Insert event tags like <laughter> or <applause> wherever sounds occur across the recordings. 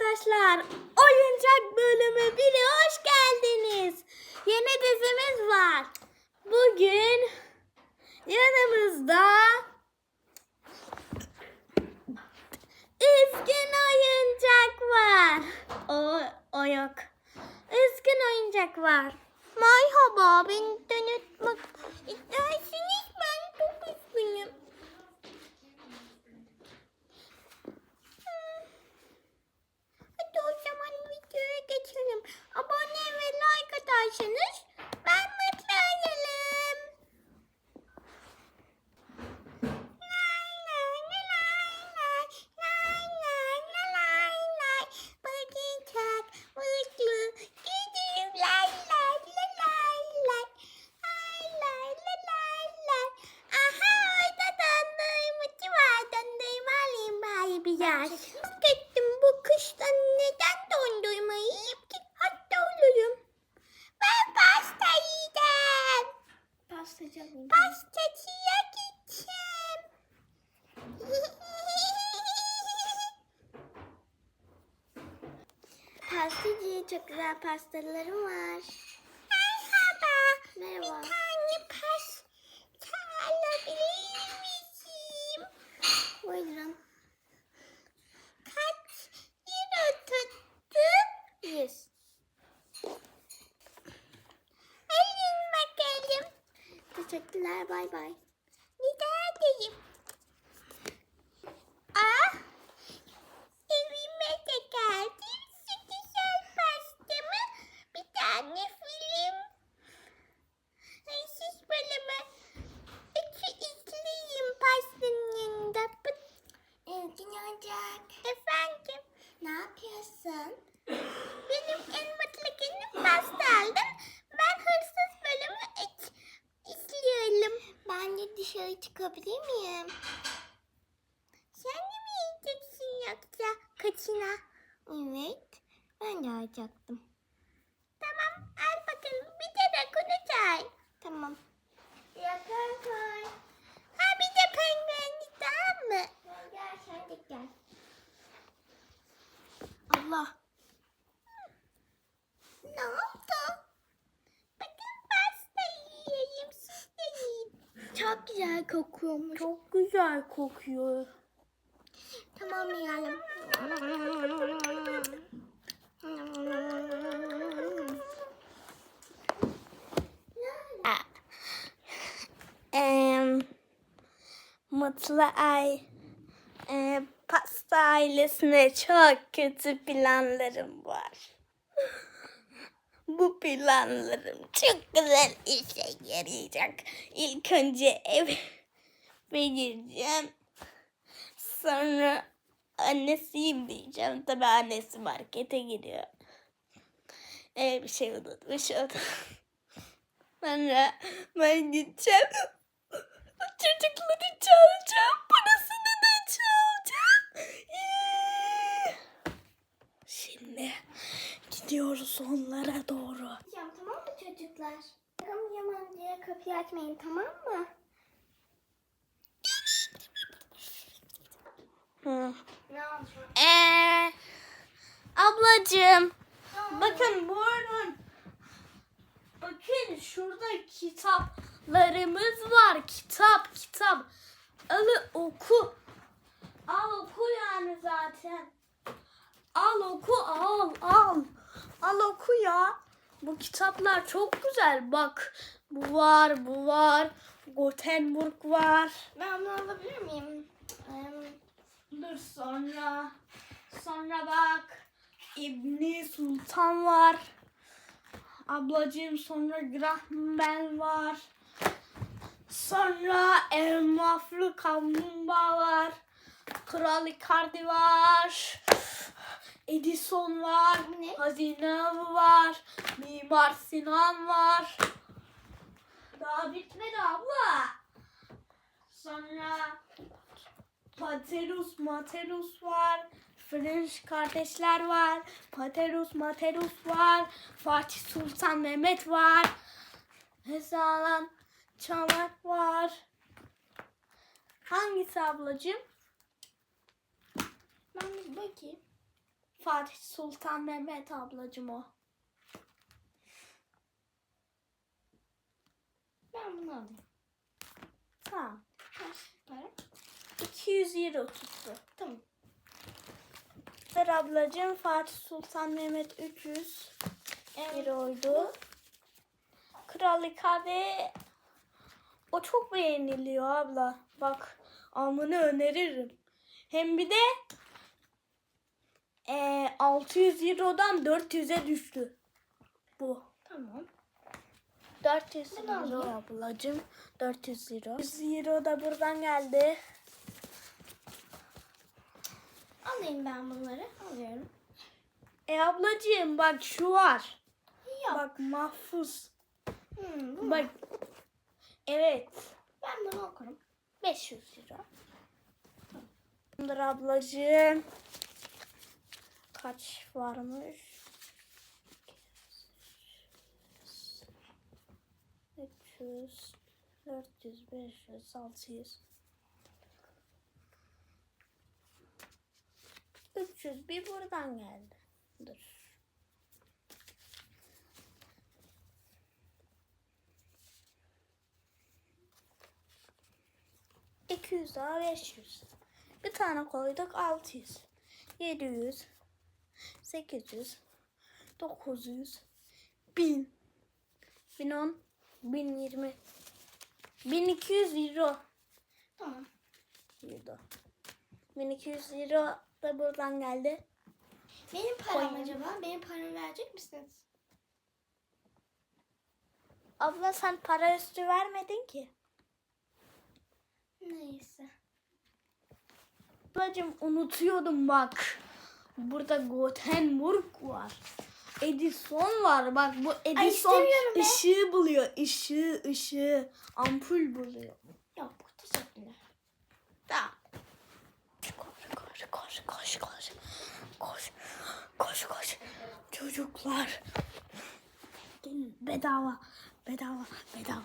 arkadaşlar. Oyuncak bölümü 1'e hoş geldiniz. Yeni dizimiz var. Bugün yanımızda Üzgün oyuncak var. O, o yok. Üzgün oyuncak var. Merhaba, beni tanıtmak isterseniz Abone ve like atarsanız ben mutlu olurum. Lay güzel pastalarım var. Merhaba. Merhaba. Bir tane pasta alabilir miyim? Buyurun. Kaç euro tuttu? Yüz. Alın bakalım. Teşekkürler. Bay bay. Rica ederim. Ah, evime de geldim. Şu güzel pastamı bir tane film. Ay, Siz böyle mi? İki izleyeyim pastanın yanında. Pıt. Üzgün olacak. Efendim, Ne yapıyorsun? benim en mutlu günüm pasta aldım. Ben hırsız bölümü iç, izliyorum. Ben de dışarı çıkabilir miyim? Sen de mi yiyeceksin yoksa kaçına? Evet. Ben de alacaktım. Tamam al bakalım bir de rakunu çay. Tamam. Yakar koy. Ha bir de penguenli tamam mı? Gel, gel sen de gel. Allah. Ne oldu? Bakın pasta yiyeyim siz de yiyin. Çok güzel kokuyormuş. Çok güzel kokuyor. Tamam yiyelim. Mutlu Ay e, pasta ailesine çok kötü planlarım var. Bu planlarım çok güzel işe yarayacak. İlk önce eve <laughs> gireceğim. Sonra annesiyim diyeceğim. Tabii annesi markete giriyor. Ee, bir şey unutmuş o da. <laughs> Sonra ben gideceğim. Gidiyoruz onlara doğru. Yapacağım tamam mı çocuklar? Sakın yaman diye kapıyı açmayın tamam mı? Hı. Ne oldu? Ee, ablacığım bakın buyurun. Bakın şurada kitaplarımız var. Kitap kitap. Alı oku. Al oku yani zaten. Al oku al al. Al oku ya. Bu kitaplar çok güzel. Bak bu var bu var. Gothenburg var. Ben bunu alabilir miyim? Dur sonra. Sonra bak. İbni Sultan var. Ablacığım sonra Graham Bell var. Sonra Elmaflı Kaplumbağa var. Kral Icardi var. Edison var. Ne? Hazine Avı var. Mimar Sinan var. Daha bitmedi abla. Sonra Paterus Materus var. French kardeşler var. Paterus Materus var. Fatih Sultan Mehmet var. Hezalan Çanak var. Hangisi ablacığım? ben bir bakayım. Fatih Sultan Mehmet ablacım o. Ben bunu alayım. Tamam. Kaç para? 200 euro tuttu. Tamam. Ver ablacığım Fatih Sultan Mehmet 300 Evet. euroydu. Kral Hikabe o çok beğeniliyor abla. Bak almanı öneririm. Hem bir de eee 600 eurodan 400'e düştü. Bu. Tamam. 400 Bunu euro alayım. ablacığım. 400 euro. 100 euro da buradan geldi. Alayım ben bunları. Alıyorum. E ablacığım bak şu var. Yok. Bak mahfuz. Hmm, bu mu? Bak. Evet. Ben bunu okurum. 500 euro. Tamamdır ablacığım. Kaç varmış? 300, 400, 500, 600. 300 bir buradan geldi. Dur. İki yüz daha 500. Bir tane koyduk 600. 700. 800. 900. 1000. 1010. 1020. 1200 euro. Tamam. Euro. 1200 euro da buradan geldi. Benim param Koyayım. acaba? Benim paramı verecek misiniz? Abla sen para üstü vermedin ki. Neyse. Ablacım unutuyordum bak. Burada Gothenburg var. Edison var. Bak bu Edison be. ışığı buluyor. Işığı, ışığı. Ampul buluyor. Yok. Teşekkürler. Tamam. Koş, koş, koş, koş, koş. Koş, koş, koş. Çocuklar. Gelin bedava, bedava, bedava.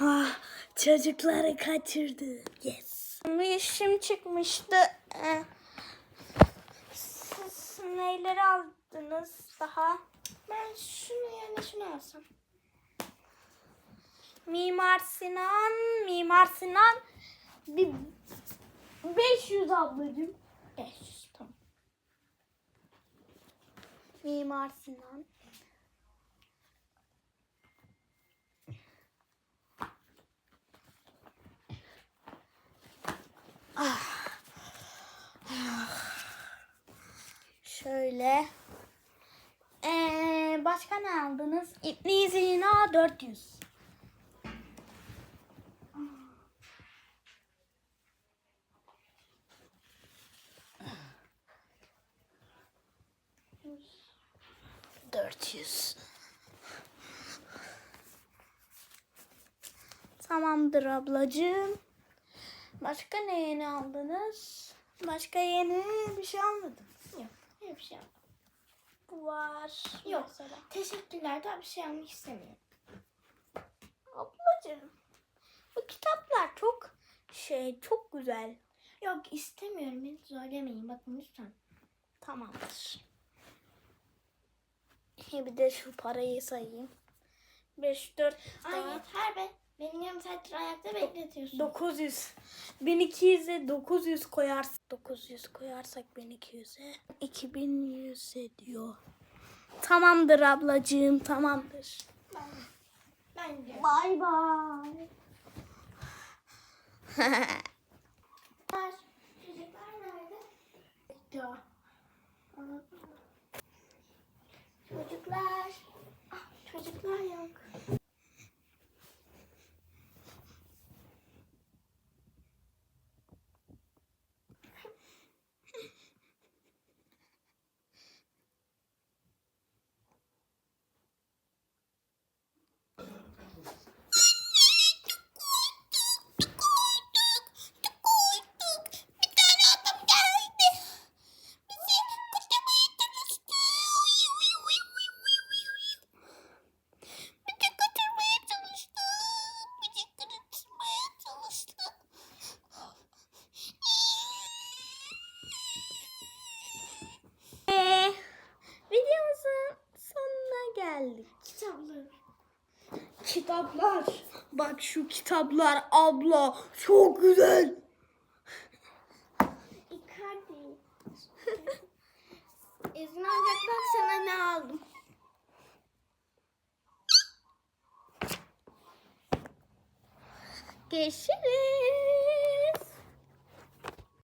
Ah, çocukları kaçırdı. Yes. Bir işim çıkmıştı. Ee, Siz neyleri aldınız daha? Ben şunu yerine şunu alsam. Mimar Sinan, Mimar Sinan bir 500 ablacığım. 500. Tamam. Mimar Sinan. Ah. Ah. Şöyle. Ee, başka ne aldınız? İbn Zina 400. Dört yüz. Tamamdır ablacığım. Başka ne yeni aldınız? Başka yeni bir şey almadım. Yok. Öyle bir şey almadım. Var. Yok. Mesela. Teşekkürler. Daha bir şey almak istemiyorum. Ablacığım. Bu kitaplar çok şey çok güzel. Yok istemiyorum. Beni zorlamayın. Bakın lütfen. Tamamdır. Bir de şu parayı sayayım. 5, 4, Ay yeter be. Beni yarım saattir ayakta bekletiyorsun. 900. 1200'e 900 koyarsın. 900 koyarsak 1200'e 2100 ediyor. Tamamdır ablacığım tamamdır. Ben, ben gidiyorum. Bay bay. <laughs> Kitaplar. Bak şu kitaplar abla çok güzel. Icardi. İzin alacak bak sana ne aldım. Görüşürüz.